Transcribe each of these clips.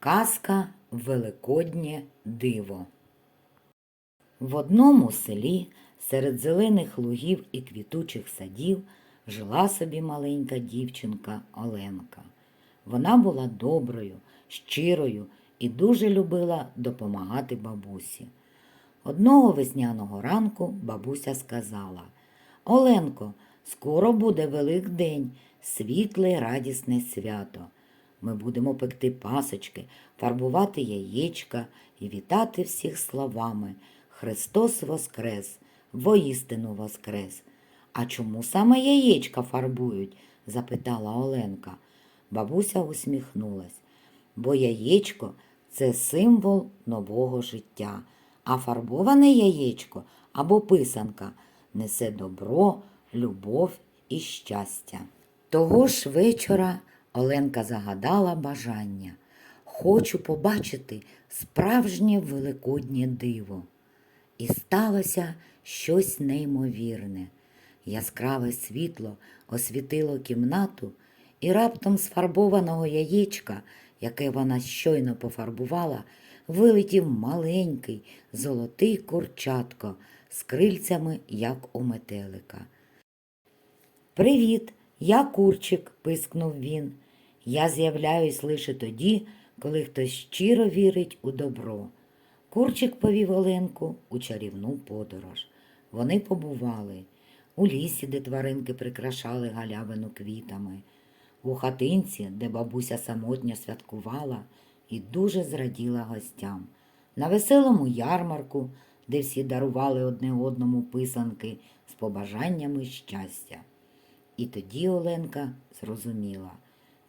Казка Великоднє диво. В одному селі серед зелених лугів і квітучих садів жила собі маленька дівчинка Оленка. Вона була доброю, щирою і дуже любила допомагати бабусі. Одного весняного ранку бабуся сказала Оленко, скоро буде Великдень, світле радісне свято. Ми будемо пекти пасочки, фарбувати яєчка і вітати всіх словами Христос Воскрес, воістину Воскрес. А чому саме яєчка фарбують? запитала Оленка. Бабуся усміхнулась, бо яєчко це символ нового життя, а фарбоване яєчко або писанка несе добро, любов і щастя. Того ж вечора Оленка загадала бажання. Хочу побачити справжнє великоднє диво. І сталося щось неймовірне. Яскраве світло освітило кімнату, і раптом з фарбованого яєчка, яке вона щойно пофарбувала, вилетів маленький золотий курчатко з крильцями, як у метелика. Привіт, я курчик, пискнув він. Я з'являюсь лише тоді, коли хтось щиро вірить у добро. Курчик повів Оленку у чарівну подорож. Вони побували у лісі, де тваринки прикрашали галявину квітами, у хатинці, де бабуся самотньо святкувала і дуже зраділа гостям, на веселому ярмарку, де всі дарували одне одному писанки з побажаннями щастя. І тоді Оленка зрозуміла,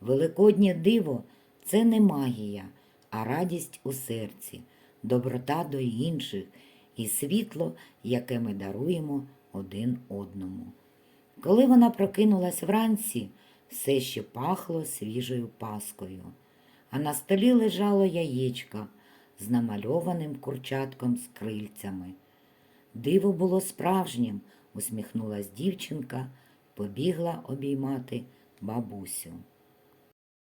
великоднє диво це не магія, а радість у серці, доброта до інших і світло, яке ми даруємо один одному. Коли вона прокинулась вранці, все ще пахло свіжою паскою, а на столі лежало яєчко з намальованим курчатком з крильцями. Диво було справжнім, усміхнулась дівчинка, побігла обіймати бабусю.